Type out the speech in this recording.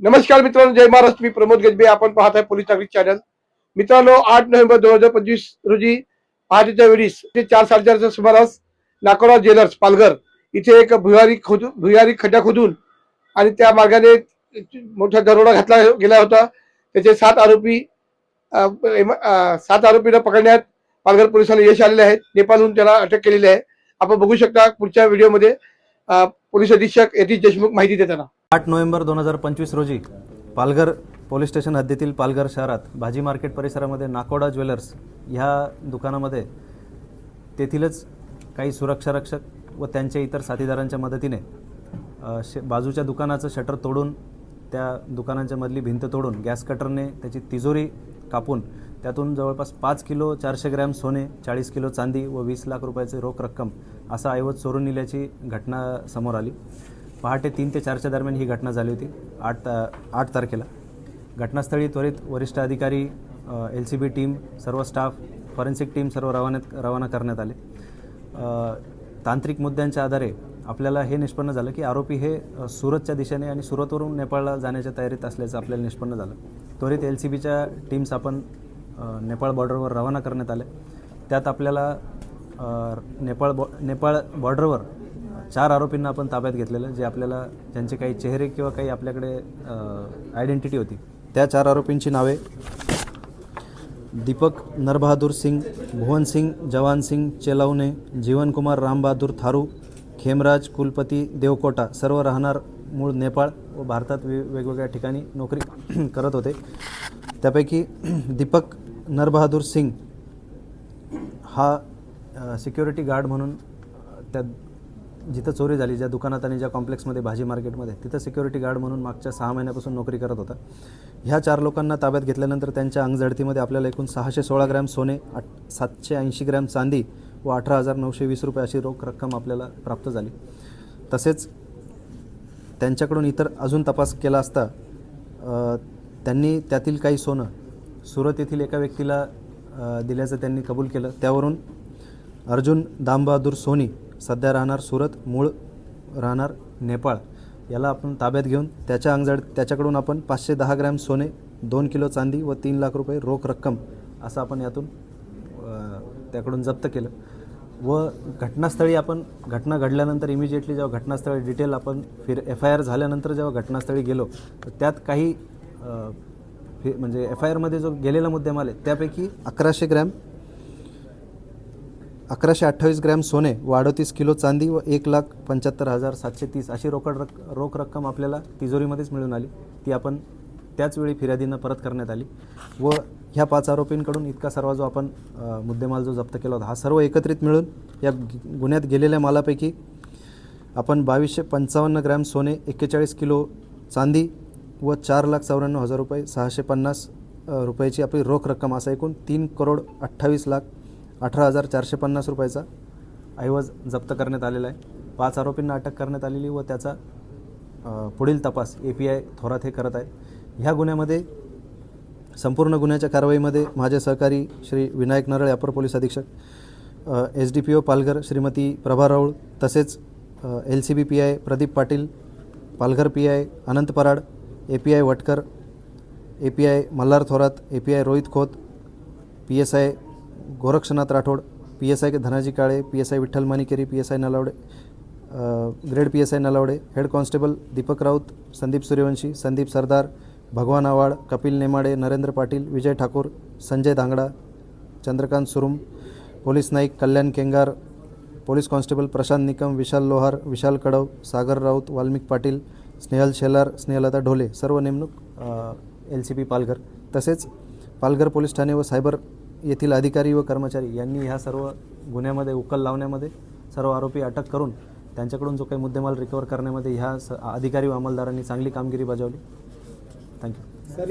नमस्कार मित्रांनो जय महाराष्ट्र मी प्रमोद गजबे. आपण पाहत आहे पोलीस नागरिक चॅनल. मित्रांनो आठ नोव्हेंबर दोन हजार पंचवीस रोजी पहाटेच्या वेळीस ते चार साडेचारच्या सुमारास नाकोरा ज्वेलर्स पालघर इथे एक भुयारी खोदून भुयारी खड्डा खोदून आणि त्या मार्गाने मोठा दरोडा घातला गेला होता. त्याचे सात आरोपी सात आरोपींना पकडण्यात पालघर पोलिसांना यश आलेले आहेत. नेपाळहून त्याला अटक केलेली आहे. आपण बघू शकता पुढच्या व्हिडिओमध्ये पोलीस अधीक्षक यतीश देशमुख माहिती देताना. आठ नोव्हेंबर दोन हजार पंचवीस रोजी पालघर पोलीस स्टेशन हद्दीतील पालघर शहरात भाजी मार्केट परिसरामध्ये नाकोडा ज्वेलर्स ह्या दुकानामध्ये तेथीलच काही सुरक्षा रक्षक व त्यांच्या इतर साथीदारांच्या मदतीने श बाजूच्या दुकानाचं शटर तोडून त्या दुकानांच्या मधली भिंत तोडून गॅस कटरने त्याची तिजोरी कापून त्यातून जवळपास पाच किलो चारशे ग्रॅम सोने चाळीस किलो चांदी व वीस लाख रुपयाचे रोख रक्कम असा ऐवज चोरून नेल्याची घटना समोर आली. पहाटे तीन ते चारच्या दरम्यान ही घटना झाली होती आठ ता आठ तारखेला. घटनास्थळी त्वरित वरिष्ठ अधिकारी एल सी बी टीम सर्व स्टाफ फॉरेन्सिक टीम सर्व रवान्यात रवाना करण्यात आले. तांत्रिक मुद्द्यांच्या आधारे आपल्याला हे निष्पन्न झालं की आरोपी हे सुरतच्या दिशेने आणि सुरतवरून नेपाळला जाण्याच्या तयारीत असल्याचं आपल्याला निष्पन्न झालं. त्वरित एल सी बीच्या टीम्स आपण नेपाळ बॉर्डरवर रवाना करण्यात आले. त्यात आपल्याला नेपाळ बॉ नेपाळ बॉर्डरवर चार आरोपींना आपण ताब्यात घेतलेलं जे आपल्याला ज्यांचे काही चेहरे किंवा काही आपल्याकडे आयडेंटिटी होती. त्या चार आरोपींची नावे दीपक नरबहादूर सिंग भुवन सिंग जवान सिंग चेलावणे जीवनकुमार रामबहादूर थारू खेमराज कुलपती देवकोटा सर्व राहणार मूळ नेपाळ व भारतात वे वेगवेगळ्या ठिकाणी नोकरी करत होते. त्यापैकी दीपक नरबहादूर सिंग हा सिक्युरिटी गार्ड म्हणून त्या जिथं चोरी झाली ज्या दुकानात आणि ज्या कॉम्प्लेक्समध्ये भाजी मार्केटमध्ये तिथं सिक्युरिटी गार्ड म्हणून मागच्या सहा महिन्यापासून नोकरी करत होता. ह्या चार लोकांना ताब्यात घेतल्यानंतर त्यांच्या अंगझडतीमध्ये आपल्याला एकूण सहाशे सोळा ग्रॅम सोने आठ सातशे ऐंशी ग्रॅम चांदी व अठरा हजार नऊशे वीस रुपये अशी रोख रक्कम आपल्याला प्राप्त झाली. तसेच त्यांच्याकडून इतर अजून तपास केला असता त्यांनी त्यातील काही सोनं सुरत येथील एका व्यक्तीला दिल्याचं त्यांनी कबूल केलं. त्यावरून अर्जुन दामबहादूर सोनी सध्या राहणार सुरत मूळ राहणार नेपाळ. याला आपण ताब्यात घेऊन त्याच्या अंगजड त्याच्याकडून आपण पाचशे दहा ग्रॅम सोने दोन किलो चांदी व तीन लाख रुपये रोख रक्कम असं आपण यातून त्याकडून जप्त केलं. व घटनास्थळी आपण घटना घडल्यानंतर इमिजिएटली जेव्हा घटनास्थळी डिटेल आपण फिर एफ आय आर झाल्यानंतर जेव्हा घटनास्थळी गेलो तर त्यात काही फि- म्हणजे एफ आय आरमध्ये जो गेलेला मुद्देमाल आहे त्यापैकी अकराशे ग्रॅम अकराशे अठ्ठावीस ग्रॅम सोने व अडतीस किलो चांदी व एक लाख पंच्याहत्तर हजार सातशे तीस अशी रोकड रक रोख रक्कम आपल्याला तिजोरीमध्येच मिळून आली. ती आपण त्याचवेळी फिर्यादींना परत करण्यात आली. व ह्या पाच आरोपींकडून इतका सर्व जो आपण मुद्देमाल जो जप्त केला होता हा सर्व एकत्रित मिळून या गुन्ह्यात गेलेल्या मालापैकी आपण बावीसशे पंचावन्न ग्रॅम सोने एक्केचाळीस किलो चांदी व चार लाख चौऱ्याण्णव हजार रुपये सहाशे पन्नास रुपयाची आपली रोख रक्कम असा एकूण तीन करोड अठ्ठावीस लाख अठरा हजार चारशे पन्नास रुपयाचा ऐवज जप्त करण्यात आलेला आहे. पाच आरोपींना अटक करण्यात आलेली व त्याचा पुढील तपास ए पी आय थोरात हे करत आहे ह्या गुन्ह्यामध्ये संपूर्ण गुन्ह्याच्या कारवाईमध्ये माझे सहकारी श्री विनायक नरळ अपर पोलीस अधीक्षक S D P O Palghar Shrimati Prabha Raul तसेच L C B P I Pradeep Patil Palghar P I Anant Parad A P I Vatkar A P I Malhar Thorat A P I Rohit Khot P S I Gorakshnath Rathod P S I Dhanaji Kale P S I Vitthal Manikeri P S I Nalawade grade P S I Nalawade head constable Deepak Raut Sandeep Suryavanshi Sandeep Sardar Bhagwan Awad Kapil Nemade Narendra Patil Vijay Thakur Sanjay Dhangda Chandrakant Surum police Naik Kalyan Kengar police constable Prashant Nikam Vishal Lohar Vishal Kadav Sagar Raut Valmik Patil Snehal Shelar Snehalata Dhole सर्व नेमणूक L C P Palghar. तसेच Palghar police Thane व cyber येथील अधिकारी व कर्मचारी यांनी ह्या सर्व गुन्ह्यामध्ये उकल लावण्यामध्ये सर्व आरोपी अटक करून त्यांच्याकडून जो काही मुद्देमाल रिकवर करण्यामध्ये ह्या स अधिकारी व अंमलदारांनी चांगली कामगिरी बजावली. थँक्यू